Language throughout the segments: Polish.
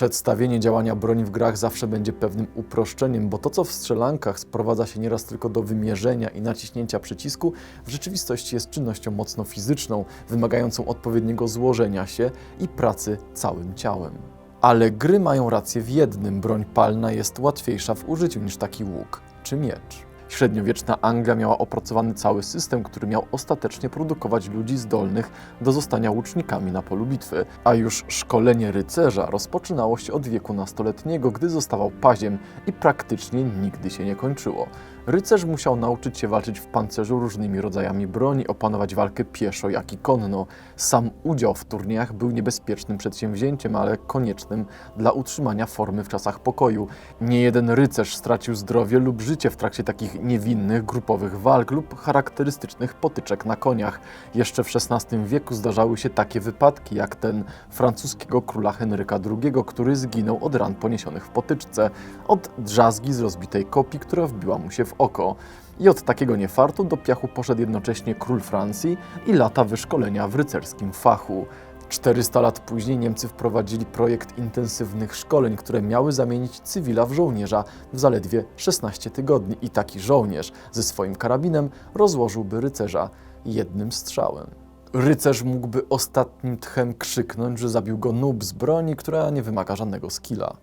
Przedstawienie działania broni w grach zawsze będzie pewnym uproszczeniem, bo to, co w strzelankach sprowadza się nieraz tylko do wymierzenia i naciśnięcia przycisku, w rzeczywistości jest czynnością mocno fizyczną, wymagającą odpowiedniego złożenia się i pracy całym ciałem. Ale gry mają rację w jednym: broń palna jest łatwiejsza w użyciu niż taki łuk czy miecz. Średniowieczna Anglia miała opracowany cały system, który miał ostatecznie produkować ludzi zdolnych do zostania łucznikami na polu bitwy, a już szkolenie rycerza rozpoczynało się od wieku nastoletniego, gdy zostawał paziem i praktycznie nigdy się nie kończyło. Rycerz musiał nauczyć się walczyć w pancerzu różnymi rodzajami broni, opanować walkę pieszo, jak i konno. Sam udział w turniejach był niebezpiecznym przedsięwzięciem, ale koniecznym dla utrzymania formy w czasach pokoju. Nie jeden rycerz stracił zdrowie lub życie w trakcie takich niewinnych, grupowych walk lub charakterystycznych potyczek na koniach. Jeszcze w XVI wieku zdarzały się takie wypadki, jak ten francuskiego króla Henryka II, który zginął od ran poniesionych w potyczce, od drzazgi z rozbitej kopii, która wbiła mu się w oko. I od takiego niefartu do piachu poszedł jednocześnie król Francji i lata wyszkolenia w rycerskim fachu. 400 lat później Niemcy wprowadzili projekt intensywnych szkoleń, które miały zamienić cywila w żołnierza w zaledwie 16 tygodni. I taki żołnierz ze swoim karabinem rozłożyłby rycerza jednym strzałem. Rycerz mógłby ostatnim tchem krzyknąć, że zabił go noob z broni, która nie wymaga żadnego skilla.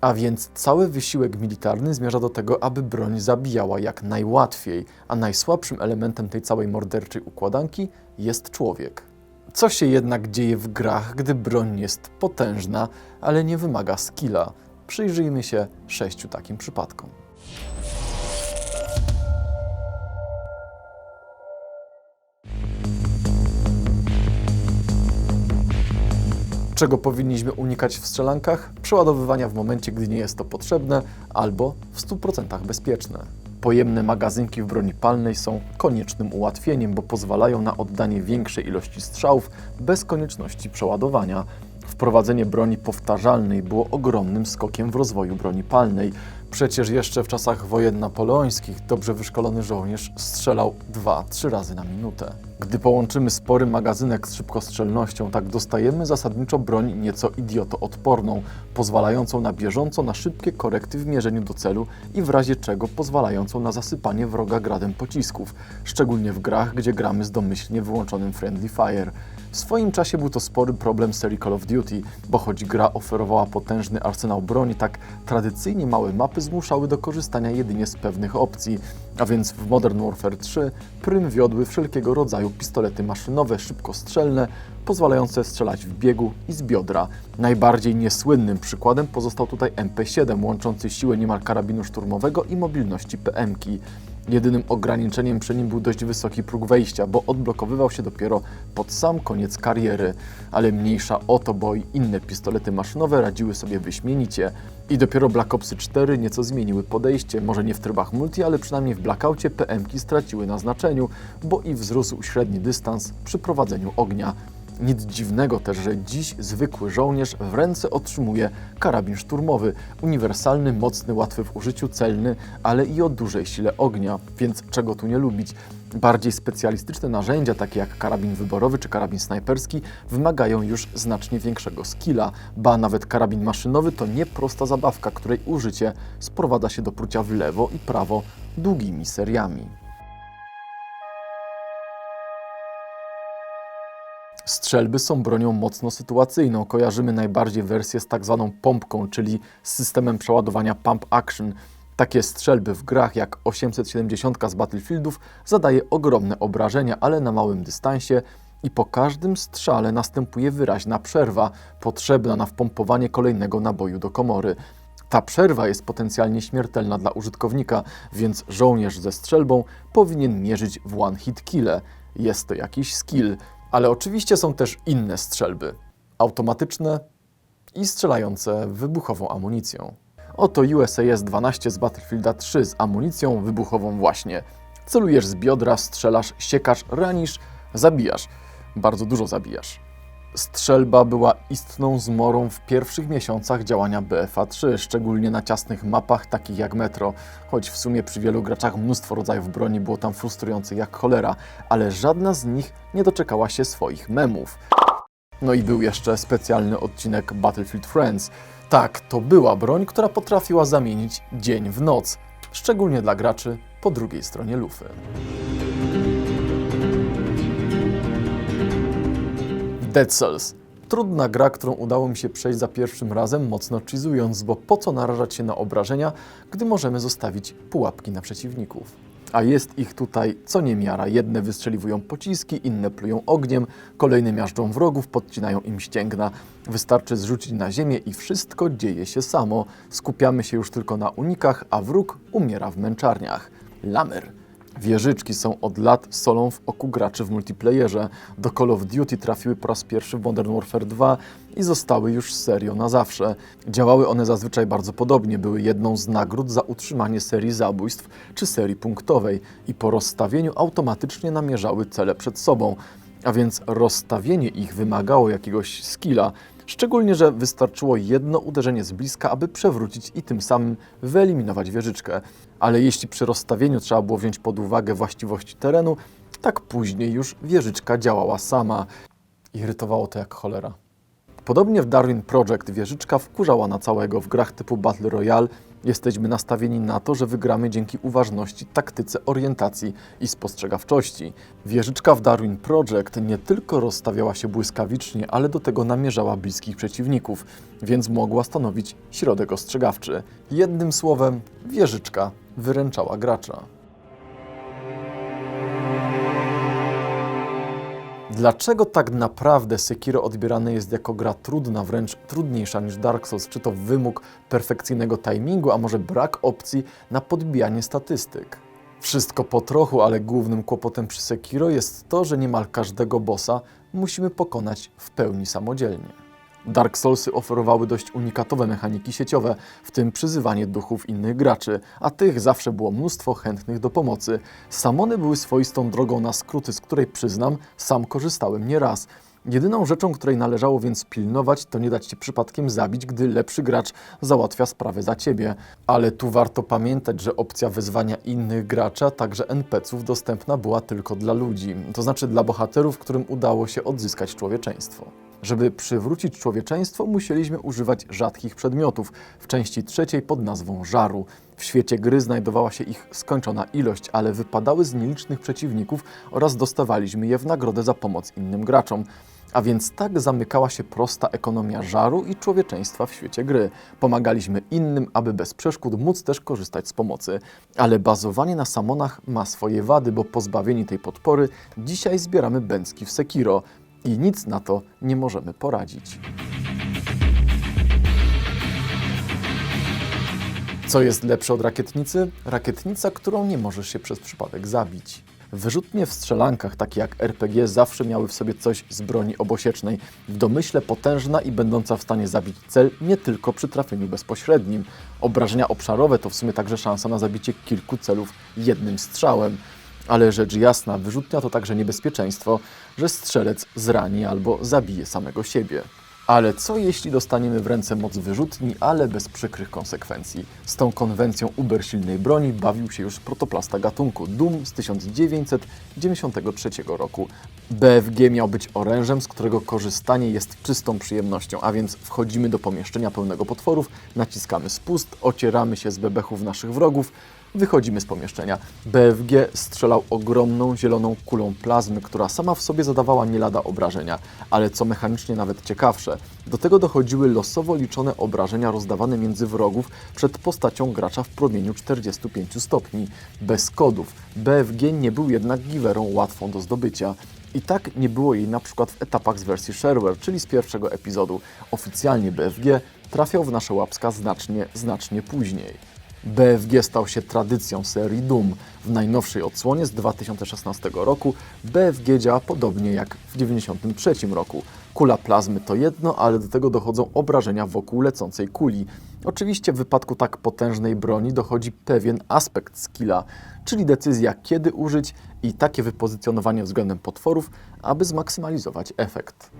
A więc cały wysiłek militarny zmierza do tego, aby broń zabijała jak najłatwiej, a najsłabszym elementem tej całej morderczej układanki jest człowiek. Co się jednak dzieje w grach, gdy broń jest potężna, ale nie wymaga skilla? Przyjrzyjmy się sześciu takim przypadkom. Czego powinniśmy unikać w strzelankach? Przeładowywania w momencie, gdy nie jest to potrzebne, albo w 100% bezpieczne. Pojemne magazynki w broni palnej są koniecznym ułatwieniem, bo pozwalają na oddanie większej ilości strzałów bez konieczności przeładowania. Wprowadzenie broni powtarzalnej było ogromnym skokiem w rozwoju broni palnej. Przecież jeszcze w czasach wojen napoleońskich dobrze wyszkolony żołnierz strzelał 2-3 razy na minutę. Gdy połączymy spory magazynek z szybkostrzelnością, tak dostajemy zasadniczo broń nieco idiotoodporną, pozwalającą na bieżąco na szybkie korekty w mierzeniu do celu i w razie czego pozwalającą na zasypanie wroga gradem pocisków, szczególnie w grach, gdzie gramy z domyślnie wyłączonym friendly fire. W swoim czasie był to spory problem serii Call of Duty, bo choć gra oferowała potężny arsenał broni, tak tradycyjnie małe mapy zmuszały do korzystania jedynie z pewnych opcji, a więc w Modern Warfare 3 prym wiodły wszelkiego rodzaju pistolety maszynowe, szybkostrzelne, pozwalające strzelać w biegu i z biodra. Najbardziej niesłynnym przykładem pozostał tutaj MP7, łączący siłę niemal karabinu szturmowego i mobilności PM-ki. Jedynym ograniczeniem przy nim był dość wysoki próg wejścia, bo odblokowywał się dopiero pod sam koniec kariery. Ale mniejsza o to, bo i inne pistolety maszynowe radziły sobie wyśmienicie. I dopiero Black Opsy 4 nieco zmieniły podejście, może nie w trybach multi, ale przynajmniej w Blackoutie PM-ki straciły na znaczeniu, bo i wzrósł średni dystans przy prowadzeniu ognia. Nic dziwnego też, że dziś zwykły żołnierz w ręce otrzymuje karabin szturmowy, uniwersalny, mocny, łatwy w użyciu, celny, ale i o dużej sile ognia, więc czego tu nie lubić? Bardziej specjalistyczne narzędzia, takie jak karabin wyborowy czy karabin snajperski, wymagają już znacznie większego skilla, ba nawet karabin maszynowy to nie prosta zabawka, której użycie sprowadza się do prucia w lewo i prawo długimi seriami. Strzelby są bronią mocno sytuacyjną. Kojarzymy najbardziej wersję z tak zwaną pompką, czyli z systemem przeładowania pump action. Takie strzelby w grach jak 870 z Battlefieldów zadaje ogromne obrażenia, ale na małym dystansie i po każdym strzale następuje wyraźna przerwa, potrzebna na wpompowanie kolejnego naboju do komory. Ta przerwa jest potencjalnie śmiertelna dla użytkownika, więc żołnierz ze strzelbą powinien mierzyć w one hit kille. Jest to jakiś skill, ale oczywiście są też inne strzelby automatyczne i strzelające wybuchową amunicją. Oto USAS 12 z Battlefielda 3 z amunicją wybuchową właśnie. Celujesz z biodra, strzelasz, siekasz, ranisz, zabijasz. Bardzo dużo zabijasz. Strzelba była istną zmorą w pierwszych miesiącach działania BFA-3, szczególnie na ciasnych mapach takich jak Metro, choć w sumie przy wielu graczach mnóstwo rodzajów broni było tam frustrujących jak cholera, ale żadna z nich nie doczekała się swoich memów. No i był jeszcze specjalny odcinek Battlefield Friends. Tak, to była broń, która potrafiła zamienić dzień w noc, szczególnie dla graczy po drugiej stronie lufy. Dead Cells. Trudna gra, którą udało mi się przejść za pierwszym razem, mocno cheezując, bo po co narażać się na obrażenia, gdy możemy zostawić pułapki na przeciwników. A jest ich tutaj co niemiara. Jedne wystrzeliwują pociski, inne plują ogniem, kolejne miażdżą wrogów, podcinają im ścięgna. Wystarczy zrzucić na ziemię i wszystko dzieje się samo. Skupiamy się już tylko na unikach, a wróg umiera w męczarniach. Lamer. Wieżyczki są od lat solą w oku graczy w multiplayerze. Do Call of Duty trafiły po raz pierwszy w Modern Warfare 2 i zostały już serio na zawsze. Działały one zazwyczaj bardzo podobnie, były jedną z nagród za utrzymanie serii zabójstw czy serii punktowej i po rozstawieniu automatycznie namierzały cele przed sobą. A więc rozstawienie ich wymagało jakiegoś skilla, Szczególnie, że wystarczyło jedno uderzenie z bliska, aby przewrócić i tym samym wyeliminować wieżyczkę. Ale jeśli przy rozstawieniu trzeba było wziąć pod uwagę właściwości terenu, tak później już wieżyczka działała sama. Irytowało to jak cholera. Podobnie w Darwin Project wieżyczka wkurzała na całego w grach typu Battle Royale. Jesteśmy nastawieni na to, że wygramy dzięki uważności, taktyce, orientacji i spostrzegawczości. Wieżyczka w Darwin Project nie tylko rozstawiała się błyskawicznie, ale do tego namierzała bliskich przeciwników, więc mogła stanowić środek ostrzegawczy. Jednym słowem, wieżyczka wyręczała gracza. Dlaczego tak naprawdę Sekiro odbierane jest jako gra trudna, wręcz trudniejsza niż Dark Souls? Czy to wymóg perfekcyjnego timingu, a może brak opcji na podbijanie statystyk? Wszystko po trochu, ale głównym kłopotem przy Sekiro jest to, że niemal każdego bossa musimy pokonać w pełni samodzielnie. Dark Soulsy oferowały dość unikatowe mechaniki sieciowe, w tym przyzywanie duchów innych graczy, a tych zawsze było mnóstwo chętnych do pomocy. Samony były swoistą drogą na skróty, z której przyznam, sam korzystałem nieraz. Jedyną rzeczą, której należało więc pilnować, to nie dać się przypadkiem zabić, gdy lepszy gracz załatwia sprawę za ciebie. Ale tu warto pamiętać, że opcja wezwania innych graczy, a także NPC-ów dostępna była tylko dla ludzi, to znaczy dla bohaterów, którym udało się odzyskać człowieczeństwo. Żeby przywrócić człowieczeństwo, musieliśmy używać rzadkich przedmiotów, w części trzeciej pod nazwą żaru. W świecie gry znajdowała się ich skończona ilość, ale wypadały z nielicznych przeciwników oraz dostawaliśmy je w nagrodę za pomoc innym graczom. A więc tak zamykała się prosta ekonomia żaru i człowieczeństwa w świecie gry. Pomagaliśmy innym, aby bez przeszkód móc też korzystać z pomocy. Ale bazowanie na samonach ma swoje wady, bo pozbawieni tej podpory dzisiaj zbieramy bęcki w Sekiro i nic na to nie możemy poradzić. Co jest lepsze od rakietnicy? Rakietnica, którą nie możesz się przez przypadek zabić. Wyrzutnie w strzelankach, takie jak RPG, zawsze miały w sobie coś z broni obosiecznej, w domyśle potężna i będąca w stanie zabić cel nie tylko przy trafieniu bezpośrednim. Obrażenia obszarowe to w sumie także szansa na zabicie kilku celów jednym strzałem. Ale rzecz jasna, wyrzutnia to także niebezpieczeństwo, że strzelec zrani albo zabije samego siebie. Ale co jeśli dostaniemy w ręce moc wyrzutni, ale bez przykrych konsekwencji? Z tą konwencją ubersilnej broni bawił się już protoplasta gatunku Doom z 1993 roku. BFG miał być orężem, z którego korzystanie jest czystą przyjemnością, a więc wchodzimy do pomieszczenia pełnego potworów, naciskamy spust, ocieramy się z bebechów naszych wrogów, Wychodzimy z pomieszczenia. BFG strzelał ogromną zieloną kulą plazmy, która sama w sobie zadawała nie lada obrażenia, ale co mechanicznie nawet ciekawsze, do tego dochodziły losowo liczone obrażenia rozdawane między wrogów przed postacią gracza w promieniu 45 stopni. Bez kodów. BFG nie był jednak giwerą łatwą do zdobycia. I tak nie było jej na przykład w etapach z wersji shareware, czyli z pierwszego epizodu. Oficjalnie BFG trafiał w nasze łapska znacznie, znacznie później. BFG stał się tradycją serii Doom. W najnowszej odsłonie z 2016 roku BFG działa podobnie jak w 1993 roku. Kula plazmy to jedno, ale do tego dochodzą obrażenia wokół lecącej kuli. Oczywiście w wypadku tak potężnej broni dochodzi pewien aspekt skilla, czyli decyzja kiedy użyć i takie wypozycjonowanie względem potworów, aby zmaksymalizować efekt.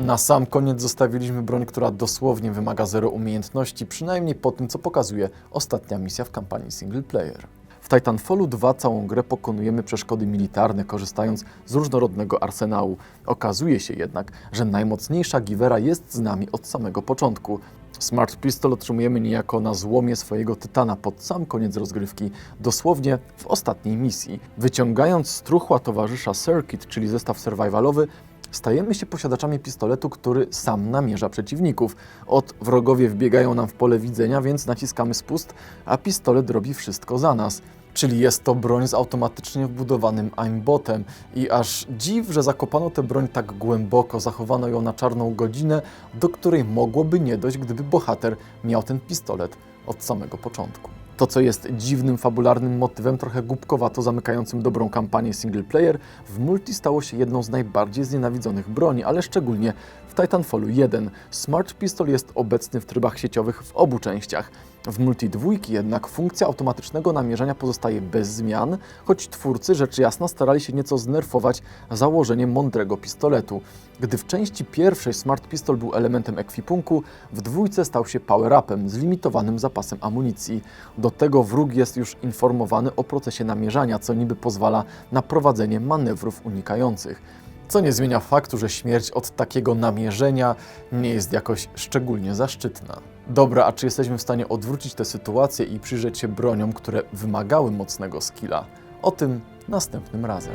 Na sam koniec zostawiliśmy broń, która dosłownie wymaga zero umiejętności, przynajmniej po tym, co pokazuje ostatnia misja w kampanii single player. W Titanfallu 2 całą grę pokonujemy przeszkody militarne, korzystając z różnorodnego arsenału. Okazuje się jednak, że najmocniejsza Givera jest z nami od samego początku. Smart Pistol otrzymujemy niejako na złomie swojego tytana pod sam koniec rozgrywki, dosłownie w ostatniej misji. Wyciągając z truchła towarzysza Circuit, czyli zestaw survivalowy, stajemy się posiadaczami pistoletu, który sam namierza przeciwników. Od wrogowie wbiegają nam w pole widzenia, więc naciskamy spust, a pistolet robi wszystko za nas. Czyli jest to broń z automatycznie wbudowanym aimbotem i aż dziw, że zakopano tę broń tak głęboko, zachowano ją na czarną godzinę, do której mogłoby nie dojść, gdyby bohater miał ten pistolet od samego początku. To, co jest dziwnym, fabularnym motywem, trochę głupkowato zamykającym dobrą kampanię single player, w multi stało się jedną z najbardziej znienawidzonych broni, ale szczególnie w Titanfallu 1. Smart Pistol jest obecny w trybach sieciowych w obu częściach. W multi dwójki jednak funkcja automatycznego namierzania pozostaje bez zmian, choć twórcy rzecz jasna starali się nieco znerfować założeniem mądrego pistoletu. Gdy w części pierwszej Smart Pistol był elementem ekwipunku, w dwójce stał się power-upem z limitowanym zapasem amunicji. Do tego wróg jest już informowany o procesie namierzania, co niby pozwala na prowadzenie manewrów unikających. Co nie zmienia faktu, że śmierć od takiego namierzenia nie jest jakoś szczególnie zaszczytna. Dobra, a czy jesteśmy w stanie odwrócić tę sytuację i przyjrzeć się broniom, które wymagały mocnego skilla? O tym następnym razem.